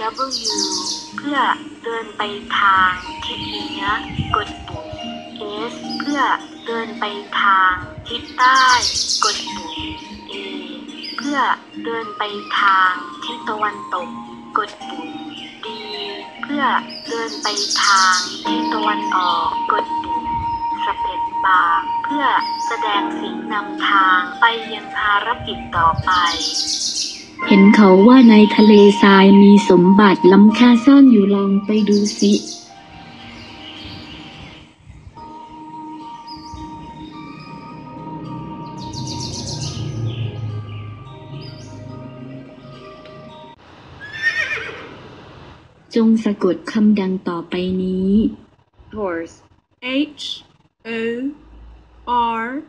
W เพื่อเดินไปทางทิศเหนือกดปุ่ม S เพื่อเดินไปทางทิศใต้ กดปุ่ม A เพื่อเดินไปทางทิศตะวันตก กดปุ่ม D เพื่อเดินไปทางทิศตะวันออก กดปุ่มสเปซบาร์เพื่อแสดงสิ่งนำทางไปยังภารกิจต่อไป เห็นเขาว่าในทะเลทรายมีสมบัติล้ำค่าซ่อนอยู่ลองไปดูสิจงสะกดคำดังต่อไปนี้ horse, H O R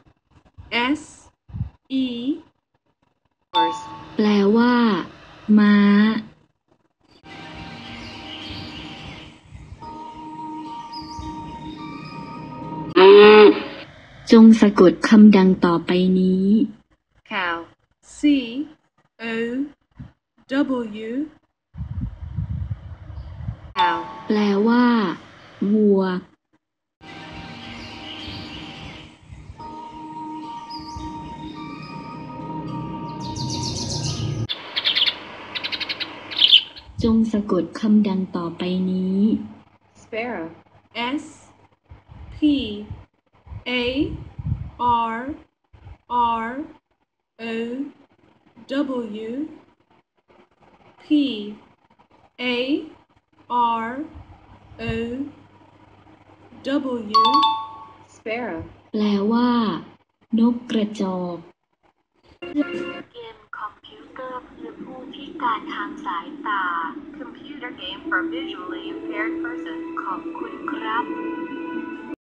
S E ม้าจงสะกดคำดังต่อไปนี้ cow, C O W cow, แปลว่า จงสะกดคำดังต่อไปนี้ sparrow, S P A R R O W P A R O W sparrow, แปลว่า นกกระจอกเกมคอมพิวเตอร์เพื่อผู้พิ การทางสายตา Computer game for visually impaired person ขอบคุณ